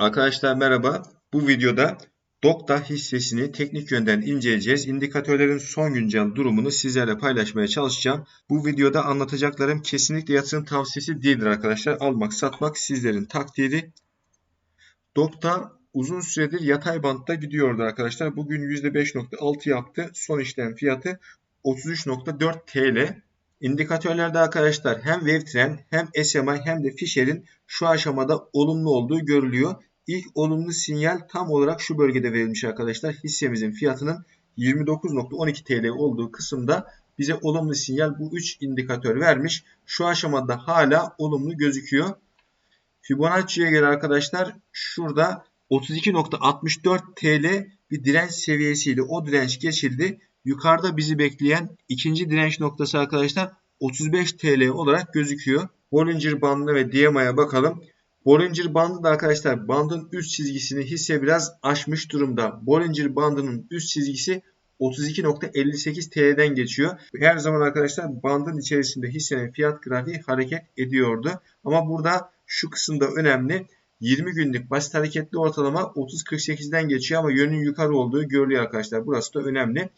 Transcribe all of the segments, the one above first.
Arkadaşlar merhaba. Bu videoda Dokta hissesini teknik yönden inceleyeceğiz. İndikatörlerin son güncel durumunu sizlerle paylaşmaya çalışacağım. Bu videoda anlatacaklarım kesinlikle yatırım tavsiyesi değildir arkadaşlar. Almak satmak sizlerin takdiri. Dokta uzun süredir yatay bantta gidiyordu arkadaşlar. Bugün %5.6 yaptı. Son işlem fiyatı 33.4 TL. İndikatörlerde arkadaşlar hem Wavetrend hem SMI hem de Fisher'in şu aşamada olumlu olduğu görülüyor. İlk olumlu sinyal tam olarak şu bölgede verilmiş arkadaşlar. Hissemizin fiyatının 29.12 TL olduğu kısımda bize olumlu sinyal bu 3 indikatör vermiş. Şu aşamada hala olumlu gözüküyor. Fibonacci'ye göre arkadaşlar şurada 32.64 TL bir direnç seviyesiyle o direnç geçildi. Yukarıda bizi bekleyen ikinci direnç noktası arkadaşlar 35 TL olarak gözüküyor. Bollinger bandına ve DMA'ya bakalım. Bollinger bandı da arkadaşlar bandın üst çizgisini hisse biraz aşmış durumda. Bollinger bandının üst çizgisi 32.58 TL'den geçiyor. Her zaman arkadaşlar bandın içerisinde hissenin fiyat grafiği hareket ediyordu. Ama burada şu kısımda önemli. 20 günlük basit hareketli ortalama 30.48'den geçiyor ama yönün yukarı olduğu görülüyor arkadaşlar. Burası da önemli.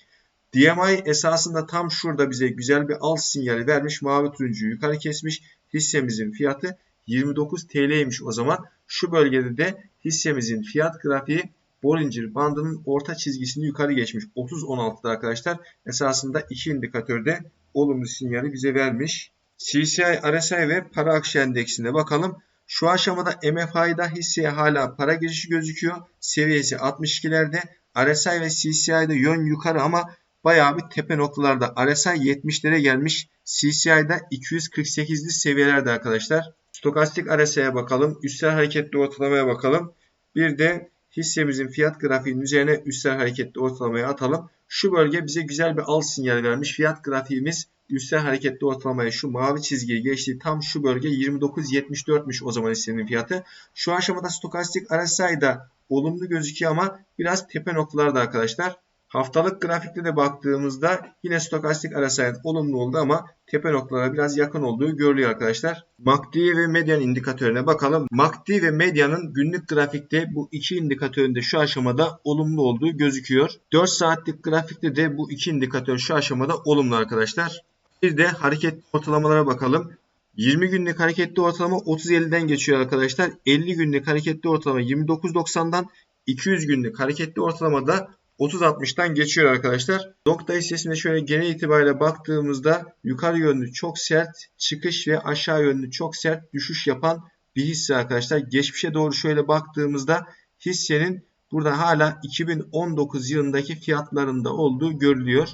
DMI esasında tam şurada bize güzel bir alt sinyali vermiş. Mavi turuncu yukarı kesmiş. Hissemizin fiyatı 29 TL'ymiş o zaman. Şu bölgede de hissemizin fiyat grafiği Bollinger bandının orta çizgisini yukarı geçmiş. 30.16'da arkadaşlar esasında iki indikatörde olumlu sinyali bize vermiş. CCI, RSI ve para akışı endeksine bakalım. Şu aşamada MFI'da hisseye hala para girişi gözüküyor. Seviyesi 62'lerde. RSI ve CCI'de yön yukarı ama bayağı bir tepe noktalarda. RSI 70'lere gelmiş. CCI'da 248'li seviyelerde arkadaşlar. Stokastik RSI'ye bakalım. Üstel hareketli ortalamaya bakalım. Bir de hissemizin fiyat grafiğinin üzerine üstel hareketli ortalamaya atalım. Şu bölge bize güzel bir alt sinyal vermiş. Fiyat grafiğimiz üstel hareketli ortalamaya şu mavi çizgiyi geçti. Tam şu bölge 29.74'müş o zaman hissenin fiyatı. Şu aşamada stokastik RSI'da olumlu gözüküyor ama biraz tepe noktalarda arkadaşlar. Haftalık grafikte de baktığımızda yine stokastik RSI olumlu oldu ama tepe noktalara biraz yakın olduğu görülüyor arkadaşlar. MACD ve medyan indikatörüne bakalım. MACD ve medyanın günlük grafikte bu iki indikatöründe şu aşamada olumlu olduğu gözüküyor. 4 saatlik grafikte de bu iki indikatör şu aşamada olumlu arkadaşlar. Bir de hareket ortalamalara bakalım. 20 günlük hareketli ortalama 30.50'den geçiyor arkadaşlar. 50 günlük hareketli ortalama 29.90'dan 200 günlük hareketli ortalamada 30-60'tan geçiyor arkadaşlar. Nokta hissesine şöyle genel itibariyle baktığımızda yukarı yönlü çok sert çıkış ve aşağı yönlü çok sert düşüş yapan bir hisse arkadaşlar. Geçmişe doğru şöyle baktığımızda hissenin burada hala 2019 yılındaki fiyatlarında olduğu görülüyor.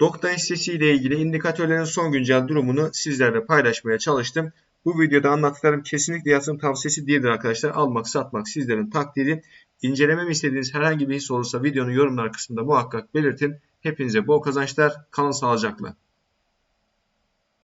Dokta hissesi ile ilgili indikatörlerin son güncel durumunu sizlerle paylaşmaya çalıştım. Bu videoda anlattıklarım kesinlikle yatırım tavsiyesi değildir arkadaşlar. Almak satmak sizlerin takdiri. İncelememi istediğiniz herhangi bir his olursa videonun yorumlar kısmında muhakkak belirtin. Hepinize bol kazançlar. Kalın sağlıcakla.